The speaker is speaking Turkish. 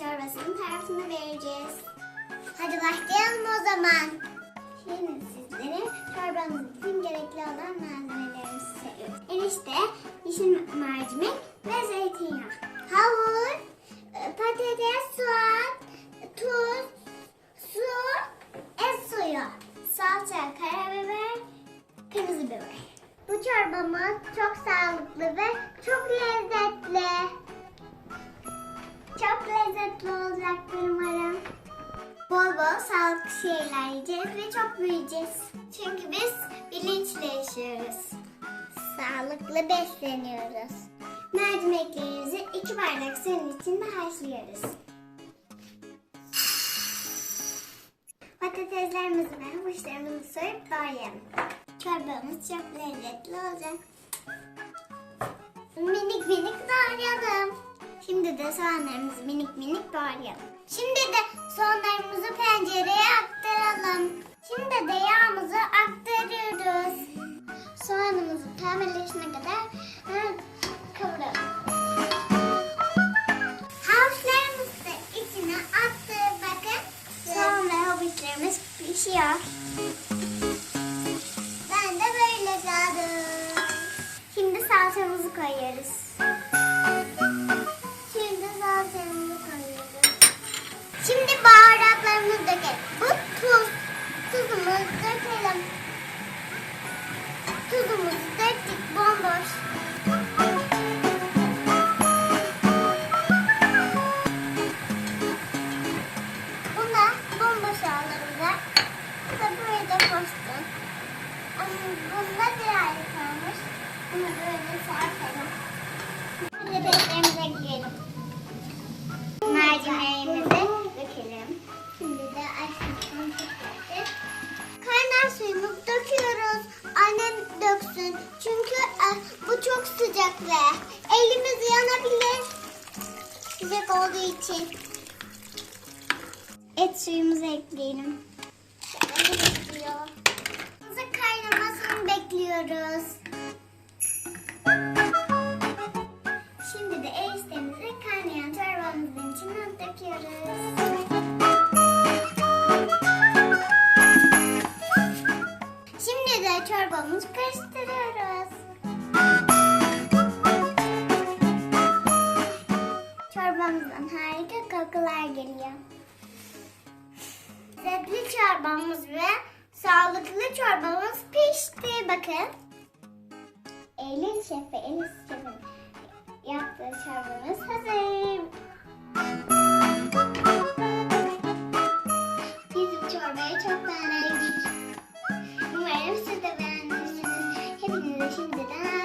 çorbasının tarifini vereceğiz. Hadi başlayalım o zaman. Şimdi sizlere çorbamız için gerekli olan malzemelerimizi sayıyoruz. Erişte, yeşil mercimek ve zeytinyağı. Havuç, e, patates, soğan, tuz, su, et suyu, salça, karabiber, kırmızı biber. Bu çorbamız çok sağlıklı ve çok lezzetli. Lezzetli olacaktır umarım. Bol bol sağlıklı şeyler yiyeceğiz ve çok büyüyeceğiz. Çünkü biz bilinçle yaşıyoruz. Sağlıklı besleniyoruz. Mercimeklerimizi iki bardak suyun içinde haşlıyoruz. Patateslerimizi ve havuçlarımızı soyup doğrayalım. Çorbamız çok lezzetli olacak. Minik minik doğrayalım. Şimdi de soğanlarımızı minik minik doğrayalım. Şimdi de soğanlarımızı tencereye aktaralım. Şimdi de yağımızı aktarıyoruz. Soğanımızı pembeleşene kadar Bunda bir ayrı kalmış. Bunu böyle sarkalım. Patateslerimize ekleyelim. Mercimeğimizi dökelim. Şimdi de açtıktan çıkarttık. Kaynar suyumuzu döküyoruz. Annem döksün. Çünkü e, bu çok sıcak ve elimiz yanabilir. Sıcak olduğu için. Et suyumuzu ekleyelim. Bekliyoruz. Şimdi de eriştemizi kaynayan çorbamızın içine döküyoruz. Şimdi de çorbamızı karıştırıyoruz. Çorbamızdan harika kokular geliyor. Lezzetli çorbamız ve sağlıklı çorbamız pişti. Bakın. Eylül Şef ve Elis Şef'in yaptığı çorbamız hazır. Biz bu çorbayı çok beğendik. Umarım siz de beğenmişsiniz. Hepinize şimdiden